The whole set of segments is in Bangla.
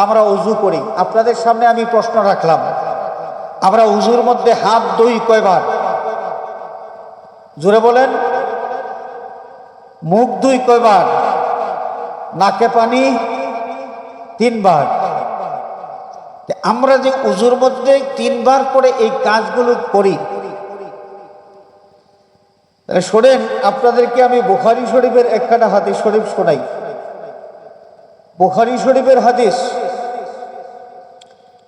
আমরা উজু করি। আপনাদের সামনে আমি প্রশ্ন রাখলাম। আমরা উজুর মধ্যে হাত দই কয়বার? জোরে বলেন। মুখ দুই কয়বার? নাকে পানি তিনবার। আমরা যে উজুর মধ্যে তিনবার করে এই কাজগুলো করি। শোনেন, আপনাদেরকে আমি বুখারি শরীফের একখানা হাদিস শরীফ শোনাই। বুখারি শরীফের হাদিস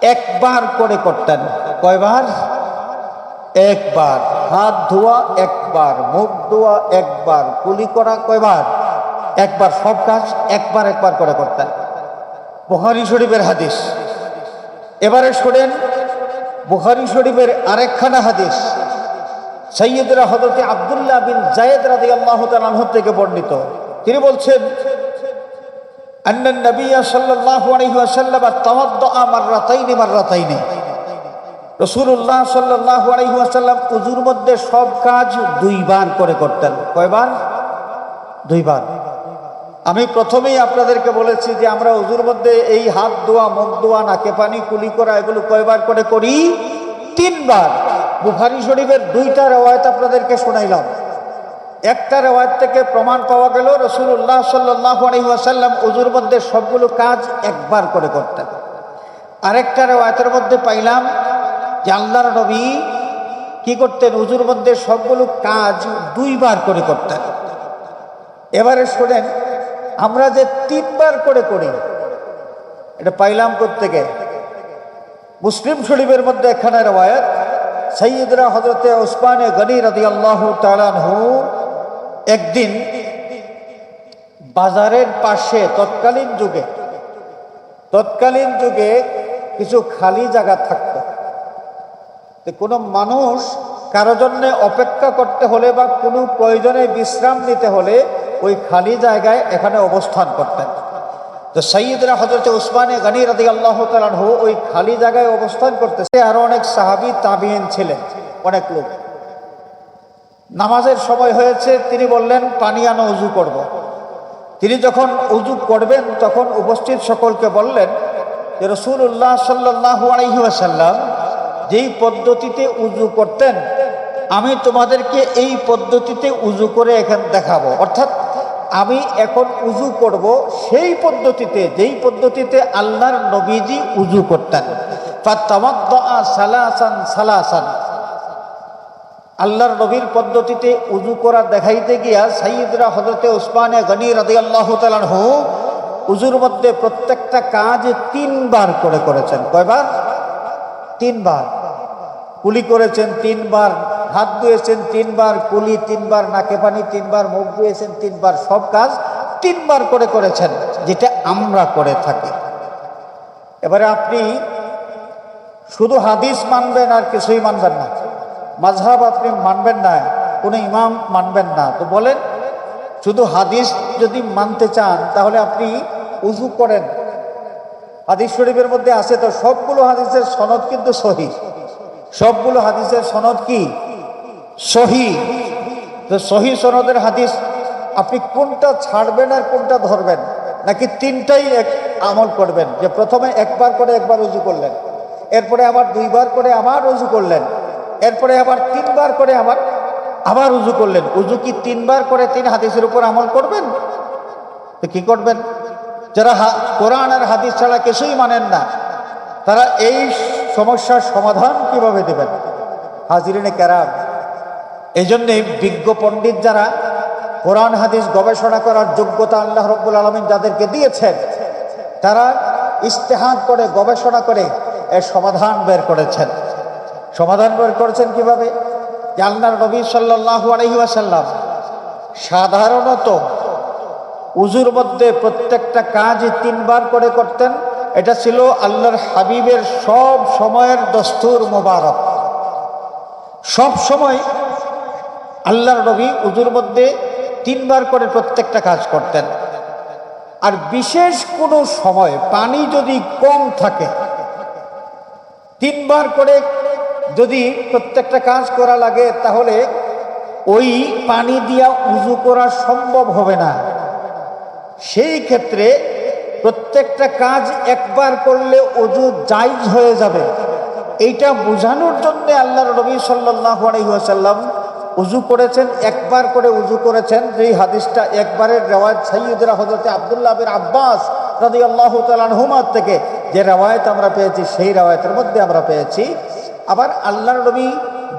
একবার করে করতেন। কয়বার? একবার। হাত ধোয়া একবার, মুখ ধোয়া একবার, কুলি করা কয়বার? একবার সব কাজ একবার একবার করে করতেন। বুখারি শরীফের হাদিস। এবারে শোনেন, বুখারি শরীফের আরেকখানা হাদিস। সৈয়দরা হজরতে আবদুল্লাহ বিন জায়েদ রাদি আল্লাহ তালাহ থেকে বর্ণিত। তিনি বলছেন أن النبي صلى الله عليه وسلم توضأ مرتين مرتين রসুল্লাহ সাল্লাহ আলহিহাসাল্লাম উজুর মধ্যে সব কাজ দুইবার করে করতেন কয়বার দুইবার আমি প্রথমেই আপনাদেরকে বলেছি যে আমরা উজুর মধ্যে এই হাত ধোয়া মুখ ধোয়া নাকে পানি কুলি করা এগুলো কয়বার করে করি তিনবার বুখারি শরীফের দুইটা রেওয়ায়ত আপনাদেরকে শোনাইলাম একটা রেওয়ায়ত থেকে প্রমাণ পাওয়া গেল রসুল্লাহ সাল্লাহ আলহিহাসাল্লাম উজুর মধ্যে সবগুলো কাজ একবার করে করতেন। আরেকটা রেওয়ায়তের মধ্যে পাইলাম যে আল্লাহর নবী কি করতেন, উজুর মধ্যে সবগুলো কাজ দুইবার করে করতেন। এবারে শোনেন, আমরা যে তিনবার করে করি, এটা পাইলাম থেকে মুসলিম শরীফের মধ্যে এখানে রবায়ত সৈয়দরা হজরতে ওসমানে গনি রদি আল্লাহ তালানহু একদিন বাজারের পাশে তৎকালীন যুগে তৎকালীন যুগে কিছু খালি জায়গা থাকতো। কোনো মানুষ কারও জন্য অপেক্ষা করতে হলে বা কোনো প্রয়োজনে বিশ্রাম নিতে হলে ওই খালি জায়গায় এখানে অবস্থান করতেন। তো সঈদরা হজরত উসমানে গানি রাদি আল্লাহ তালানহু ওই খালি জায়গায় অবস্থান করতেছে। আরও অনেক সাহাবি তাবিয়েন ছিলেন, অনেক লোক। নামাজের সময় হয়েছে, তিনি বললেন, পানি আনো, উজু করব। তিনি যখন উজু করবেন, তখন উপস্থিত সকলকে বললেন, যে রসুল্লাহ সাল্লাহ আলহি আসাল্লাম যেই পদ্ধতিতে উজু করতেন, আমি তোমাদেরকে এই পদ্ধতিতে উজু করে এখান দেখাবো। অর্থাৎ, আমি এখন উজু করব সেই পদ্ধতিতে, যেই পদ্ধতিতে আল্লাহর নবীজি উজু করতেন। সালাসান সালাসান। আল্লাহর নবীর পদ্ধতিতে উজু করা দেখাইতে গিয়া সাইদরা হজরতে উসমানে গনি রাদি আল্লাহ তালানহু উজুর মধ্যে প্রত্যেকটা কাজ তিনবার করে করেছেন। কয়বার? তিনবার। কুলি করেছেন তিনবার, হাত ধুয়েছেন তিনবার, কুলি তিনবার, নাকে পানি তিনবার, মুখ ধুয়েছেন তিনবার, সব কাজ তিনবার করে করেছেন, যেটা আমরা করে থাকি। এবারে আপনি শুধু হাদিস মানবেন আর কিছুই মানবেন না। মাঝহাব আপনি মানবেন না, কোনো ইমাম মানবেন না। তো বলেন, শুধু হাদিস যদি মানতে চান, তাহলে আপনি উজু করেন। হাদিস শরীফের মধ্যে আছে তো, সবগুলো হাদিসের সনদ কিন্তু সহি। সবগুলো হাদিসের সনদ কি? সহি। তো সহি সনদের হাদিস আপনি কোনটা ছাড়বেন আর কোনটা ধরবেন? নাকি তিনটাই এক আমল করবেন? যে প্রথমে একবার করে একবার উজু করলেন, এরপরে আবার দুইবার করে আবার উজু করলেন। এরপরে আবার তিনবার করে আবার আবার উজু করলেন। উজু কি তিনবার করে তিন হাদিসের উপর আমল করবেন? তো কি করবেন? যারা কোরআন আর হাদিস ছাড়া কিছুই মানেন না, তারা এই সমস্যার সমাধান কীভাবে দেবেন? হাজিরিনে ক্যারাম এই জন্যে বিজ্ঞ পণ্ডিত যারা কোরআন, হাদিস গবেষণা করার যোগ্যতা আল্লাহ রব্বুল আলমিন যাদেরকে দিয়েছেন, তারা ইস্তেহাদ করে, গবেষণা করে এর সমাধান বের করেছেন। সমাধান করেছেন কীভাবে? আল্লাহ নবী সাল্লাহ আলহি আসাল্লাম সাধারণত উজুর মধ্যে প্রত্যেকটা কাজ তিনবার করে করতেন। এটা ছিল আল্লাহর হাবিবের সব সময়ের দস্তুর মোবারক। সব সময় আল্লাহর নবী উজুর মধ্যে তিনবার করে প্রত্যেকটা কাজ করতেন। আর বিশেষ কোনো সময় পানি যদি কম থাকে, তিনবার করে যদি প্রত্যেকটা কাজ করা লাগে, তাহলে ওই পানি দিয়া উজু করা সম্ভব হবে না। সেই ক্ষেত্রে প্রত্যেকটা কাজ একবার করলে অজু জায়জ হয়ে যাবে। এইটা বোঝানোর জন্য আল্লাহর নবী সাল্লাহ আলহিহাসাল্লাম উজু করেছেন, একবার করে উজু করেছেন। যেই হাদিসটা একবারের রেওয়ায়ত সৈয়দরা হজরতে আবদুল্লাহ বিন আব্বাস রাদি আল্লাহ তালহুমার থেকে যে রেওয়ায়ত আমরা পেয়েছি, সেই রেওয়ায়তের মধ্যে আমরা পেয়েছি। আবার আল্লাহর নবী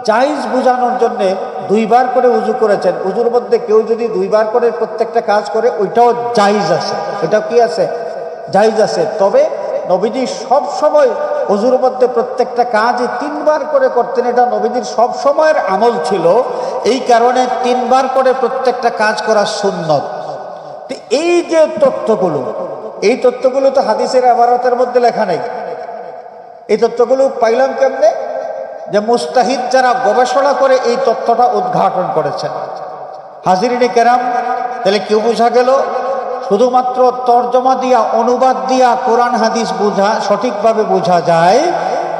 জাইজ বোঝানোর জন্যে দুইবার করে উজু করেছেন। উজুর মধ্যে কেউ যদি দুইবার করে প্রত্যেকটা কাজ করে, ওইটাও জাইজ আছে। ওইটাও কি আছে? জাইজ আছে। তবে নবীজি সব সময় অজুর মধ্যে প্রত্যেকটা কাজ তিনবার করে করতেন। এটা নবীজির সব সময়ের আমল ছিল। এই কারণে তিনবার করে প্রত্যেকটা কাজ করা সুন্নত। তো এই যে তথ্যগুলো, এই তথ্যগুলো তো হাদিসের আবারতের মধ্যে লেখা নেই। এই তথ্যগুলো পাইলাম কেমনে? যে মুস্তাহিদ যারা গবেষণা করে এই তথ্যটা উদ্ঘাটন করেছেন। হাজিরিনে কেরাম, তাহলে কেউ বোঝা গেল? শুধুমাত্র তর্জমা দিয়া, অনুবাদ দিয়া কোরআন হাদিস বোঝা, সঠিকভাবে বোঝা যায়?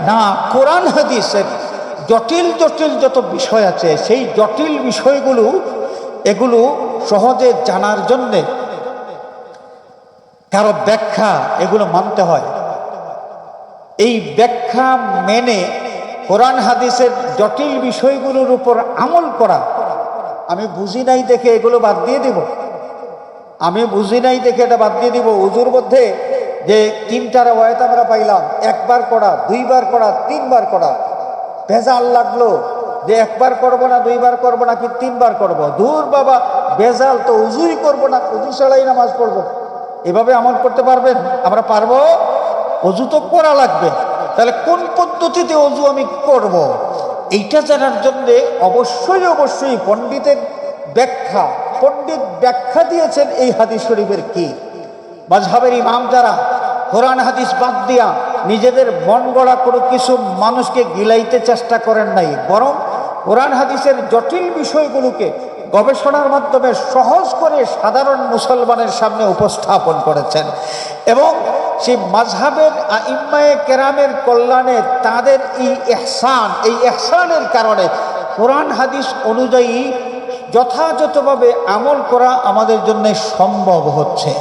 না, কোরআন হাদিসের জটিল জটিল যত বিষয় আছে, সেই জটিল বিষয়গুলো, এগুলো সহজে জানার জন্যে কারও ব্যাখ্যা এগুলো মানতে হয়। এই ব্যাখ্যা মেনে কোরআন হাদিসের জটিল বিষয়গুলোর উপর আমল করা। আমি বুঝি নাই দেখে এগুলো বাদ দিয়ে দিব। আমি বুঝি নাই দেখে এটা বাদ দিয়ে দিব। উজুর মধ্যে যে তিনটা রেওয়ায়ত আমরা পাইলাম, একবার করা, দুইবার করা, তিনবার করা। ভেজাল লাগল যে একবার করব না, দুইবার করব না কি তিনবার করব? দূর বাবা, ভেজাল তো উজুই করব না উজু ছাড়াই নামাজ পড়ব। এভাবে আমল করতে পারবেন? আমরা পারব? অজু তো করা লাগবে। তাহলে কোন পদ্ধতিতে অজু আমি করব। এইটা জানার জন্যে অবশ্যই অবশ্যই পণ্ডিতের ব্যাখ্যা, পণ্ডিত ব্যাখ্যা দিয়েছেন এই হাদিস শরীফের কি মাঝহাবের ইমাম যারা, কোরআন হাদিস বাদ দিয়া নিজেদের মন গড়া কোনো কিছু মানুষকে গিলাইতে চেষ্টা করেন নাই, বরং কোরআন হাদিসের জটিল বিষয়গুলোকে গবেষণার মাধ্যমে সহজ করে সাধারণ মুসলমানের সামনে উপস্থাপন করেছেন। এবং সেই মাঝহাবের ইম্মায়ে কেরামের কল্যাণে তাদের এই এহসান এই এহসানের কারণে কোরআন হাদিস অনুযায়ী যথাযথভাবে আমল করা আমাদের জন্য সম্ভব হচ্ছে।